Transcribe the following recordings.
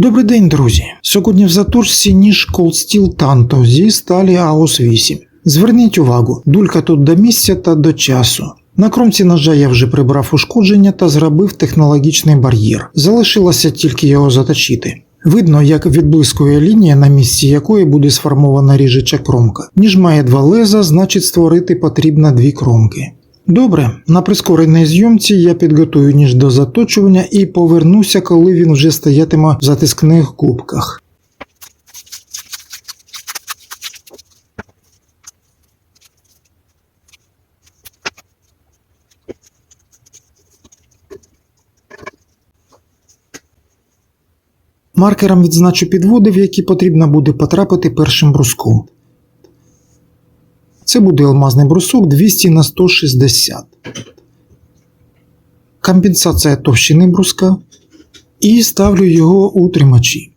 Добрий день, друзі! Сьогодні в заточці ніж Cold Steel Tanto зі сталі AOS 8. Зверніть увагу, дулька тут до місця та до часу. На кромці ножа я вже прибрав ушкодження та зробив технологічний бар'єр. Залишилося тільки його заточити. Видно, як відблискує лінія, на місці якої буде сформована ріжуча кромка. Ніж має два леза, значить створити потрібно дві кромки. Добре, на прискореній зйомці я підготую ніж до заточування і повернуся, коли він вже стоятиме в затискних кубках. Маркером відзначу підводи, в які потрібно буде потрапити першим бруском. Це буде алмазний брусок 200 на 160. Компенсація товщини бруска. І ставлю його у тримачі.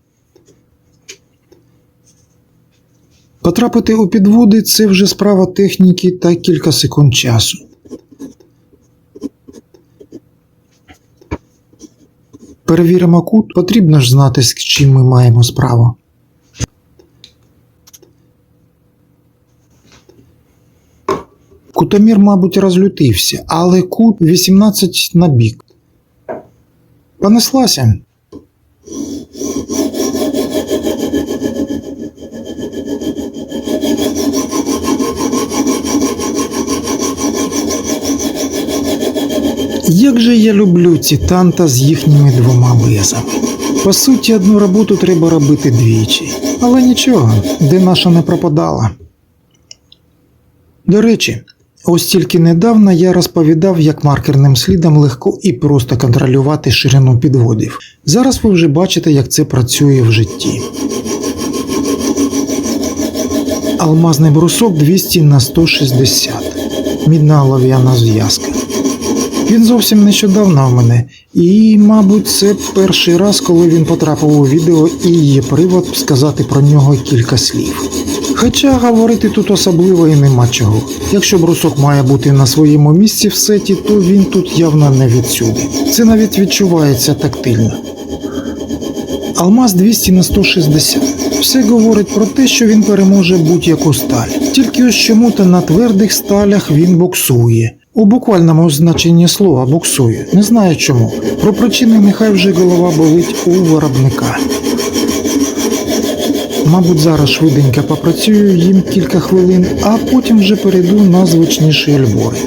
Потрапити у підводи це вже справа техніки та кілька секунд часу. Перевіримо кут, потрібно ж знати, з чим ми маємо справу. Кутомір, мабуть, розлютився, але кут 18 на бік. Понеслася. Як же я люблю ці танта з їхніми двома лезами. По суті, одну роботу треба робити двічі. Але нічого, де наша не пропадала. До речі, ось тільки недавно я розповідав, як маркерним слідом легко і просто контролювати ширину підводів. Зараз ви вже бачите, як це працює в житті. Алмазний брусок 200 на 160. Мідна олов'яна зв'язка. Він зовсім нещодавно в мене, і, мабуть, це перший раз, коли він потрапив у відео і є привод сказати про нього кілька слів. Хоча говорити тут особливо і нема чого. Якщо брусок має бути на своєму місці в сеті, то він тут явно не відсюди. Це навіть відчувається тактильно. Алмаз 200 на 160. Все говорить про те, що він переможе будь-яку сталь. Тільки ось чому-то на твердих сталях він боксує. У буквальному значенні слова буксує. Не знаю чому. Про причини нехай вже голова болить у виробника. Мабуть, зараз швиденько попрацюю їм кілька хвилин, а потім вже перейду на звичніші альбори.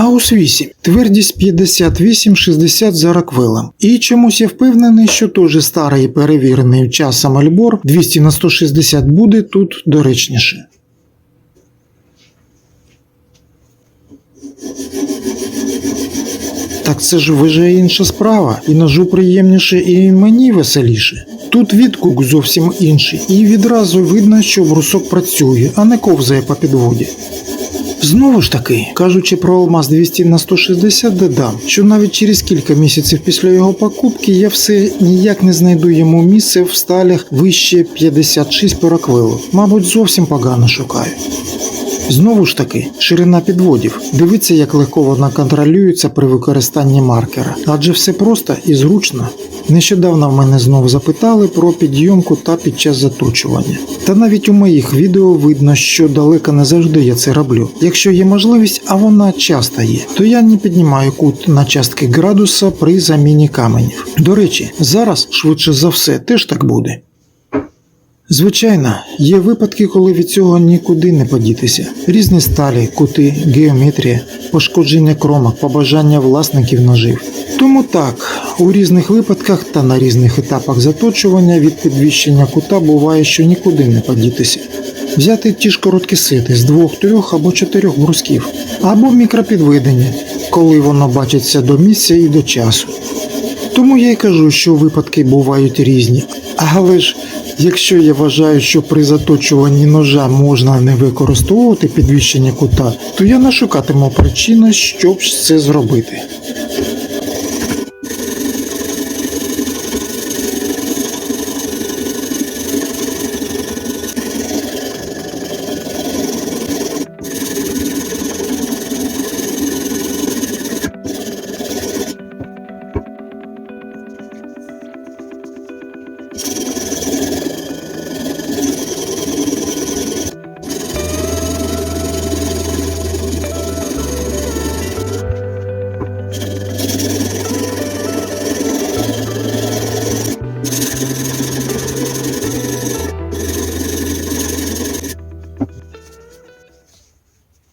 Аус 8. Твердість 58-60 за Роквеллом. І чомусь я впевнений, що той же старий перевірений часом альбор 200 на 160 буде тут доречніше. Так це ж вже інша справа, і ножу приємніше, і мені веселіше. Тут відгук зовсім інший, і відразу видно, що брусок працює, а не ковзає по підводі. Знову ж таки, кажучи про алмаз 200 на 160, додам, що навіть через кілька місяців після його покупки я все ніяк не знайду йому місце в сталях вище 56 пероквилу. Мабуть, зовсім погано шукаю. Знову ж таки, ширина підводів. Дивіться, як легко вона контролюється при використанні маркера, адже все просто і зручно. Нещодавно в мене знову запитали про підйомку та під час заточування. Та навіть у моїх відео видно, що далеко не завжди я це роблю. Якщо є можливість, а вона часто є, то я не піднімаю кут на частки градуса при заміні каменів. До речі, зараз швидше за все теж так буде. Звичайно, є випадки, коли від цього нікуди не подітися. Різні сталі, кути, геометрія, пошкодження кромок, побажання власників ножів. Тому так, у різних випадках та на різних етапах заточування від підвищення кута буває, що нікуди не подітися. Взяти ті ж короткі сити з двох, трьох або чотирьох брусків, або мікропідведення, коли воно бачиться до місця і до часу. Тому я й кажу, що випадки бувають різні, але ж Якщо я вважаю, що при заточуванні ножа можна не використовувати підвищення кута, то я не шукатиму причини, щоб це зробити.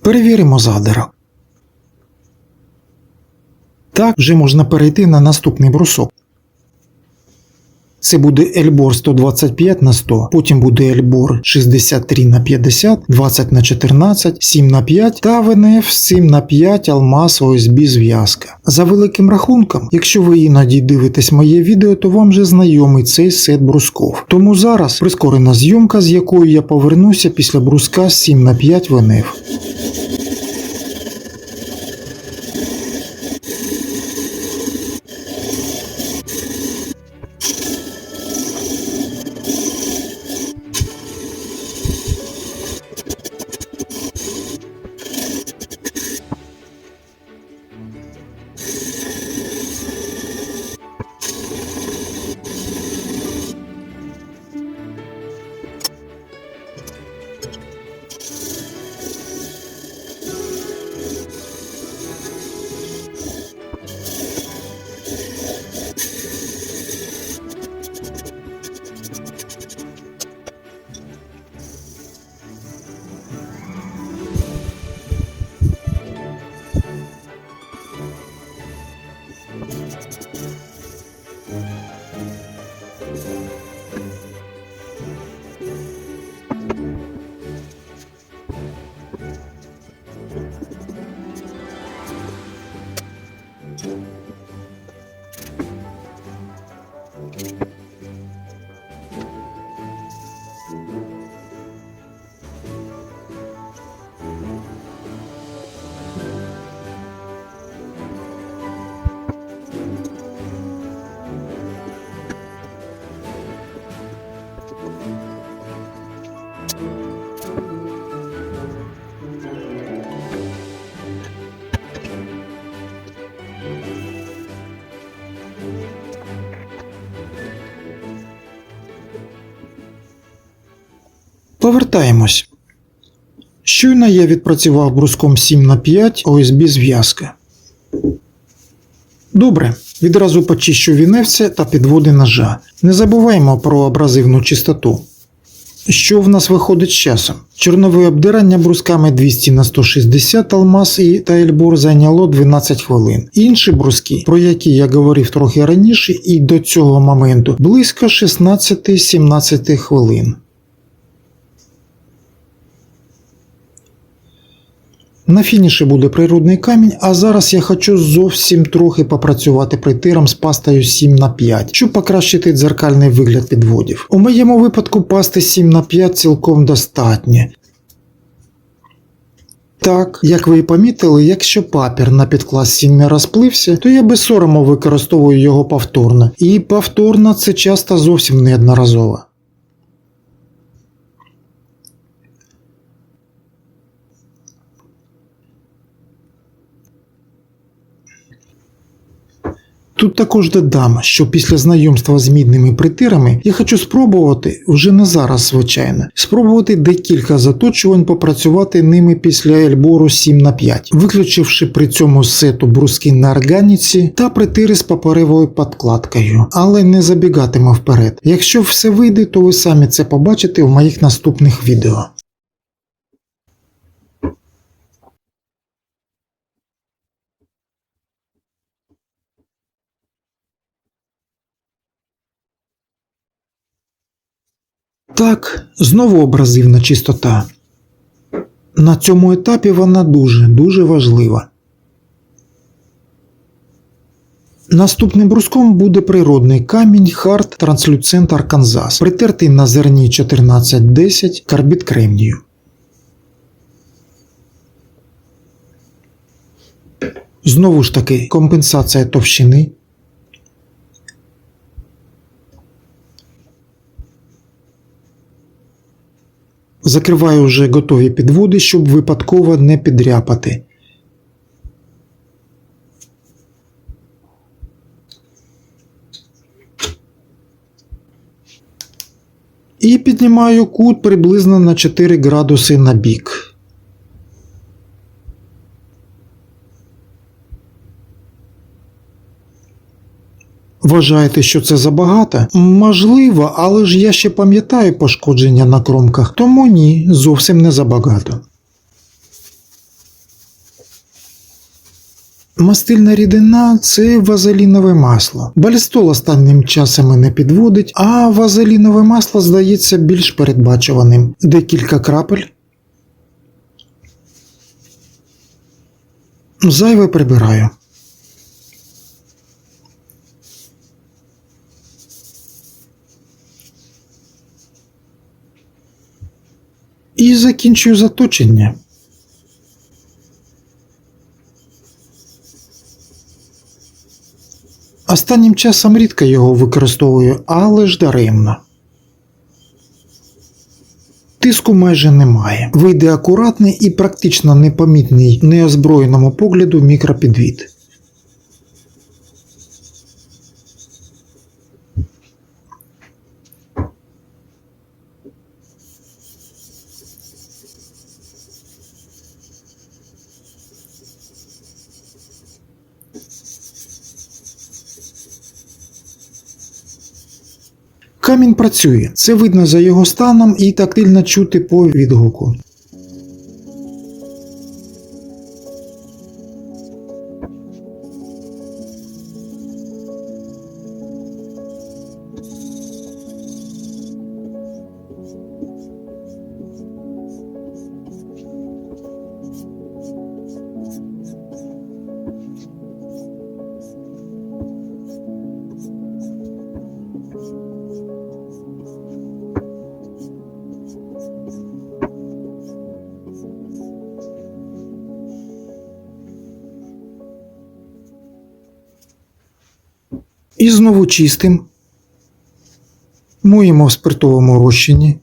Перевіримо задирок. Так, вже можна перейти на наступний брусок. Це буде Ельбор 125 на 100, потім буде Ельбор 63 на 50, 20 на 14, 7 на 5 та ВНФ 7 на 5 алмаз ОСБ зв'язка. За великим рахунком, якщо ви іноді дивитесь моє відео, то вам вже знайомий цей сет брусков. Тому зараз прискорена зйомка, з якою я повернуся після бруска 7 на 5 ВНФ. Повертаємось. Щойно я відпрацював бруском 7 на 5 ОСБ зв'язка. Добре, відразу почищу віневця та підводи ножа. Не забуваємо про абразивну чистоту. Що в нас виходить з часом? Чорнове обдирання брусками 200 на 160 алмаз і та ельбор зайняло 12 хвилин. Інші бруски, про які я говорив трохи раніше, і до цього моменту близько 16-17 хвилин. На фініші буде природний камінь, а зараз я хочу зовсім трохи попрацювати притиром з пастою 7 на 5, щоб покращити дзеркальний вигляд підводів. У моєму випадку пасти 7 на 5 цілком достатньо. Так, як ви і помітили, якщо папір на підклас сильно розплився, то я без сорому використовую його повторно. І повторно це часто зовсім неодноразово. Тут також додам, що після знайомства з мідними притирами я хочу спробувати, вже не зараз, звичайно, спробувати декілька заточувань попрацювати ними після ельбору 7 на 5 виключивши при цьому сету бруски на органіці та притири з паперевою подкладкою, але не забігатиму вперед. Якщо все вийде, то ви самі це побачите в моїх наступних відео. Так, знову абразивна чистота. На цьому етапі вона дуже дуже важлива. Наступним бруском буде природний камінь Хард Транслюцент Арканзас, притертий на зерні 1410 карбід кремнію. Знову ж таки, компенсація товщини. Закриваю вже готові підводи, щоб випадково не підряпати. І піднімаю кут приблизно на 4 градуси на бік. Вважаєте, що це забагато? Можливо, але ж я ще пам'ятаю пошкодження на кромках, тому ні, зовсім не забагато. Мастильна рідина це вазелінове масло. Балістол останнім часом мене підводить, а вазелінове масло здається більш передбачуваним. Декілька крапель. Зайве прибираю. І закінчую заточення. Останнім часом рідко його використовую, але ж даремно. Тиску майже немає. Вийде акуратний і практично непомітний неозброєному погляду мікропідвід. Камінь працює, це видно за його станом і тактильно чути по відгуку. І знову чистим. Моємо в спиртовому розчині.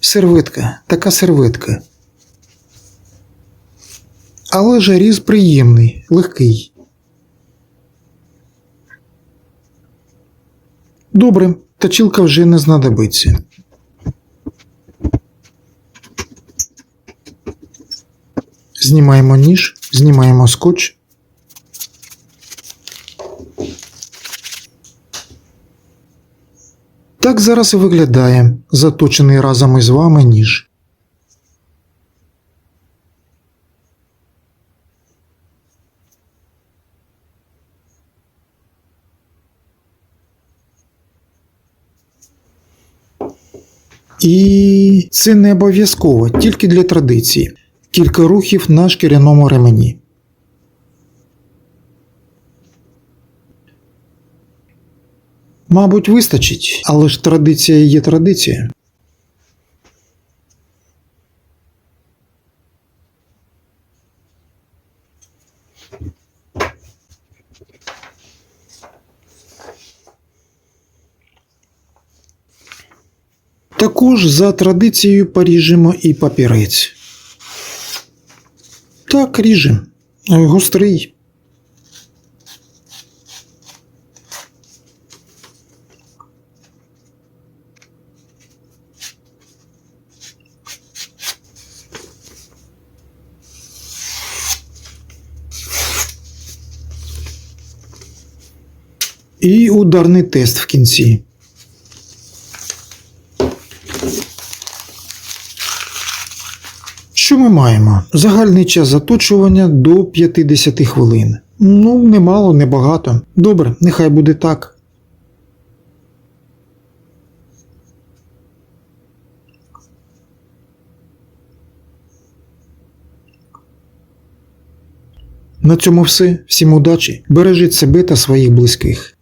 Серветка, така серветка. Але жаріз приємний, легкий. Добре, точилка вже не знадобиться. Знімаємо ніж, знімаємо скотч. Так зараз і виглядає заточений разом із вами ніж. І це не обов'язково, тільки для традиції. Кілька рухів на шкіряному ремені. Мабуть, вистачить, але ж традиція є традиція. Також за традицією поріжемо і папірець. Так, ріже. Гострий. І ударний тест в кінці. Що ми маємо? Загальний час заточування до 50 хвилин. Ну, немало, небагато. Добре, нехай буде так. На цьому все. Всім удачі. Бережіть себе та своїх близьких.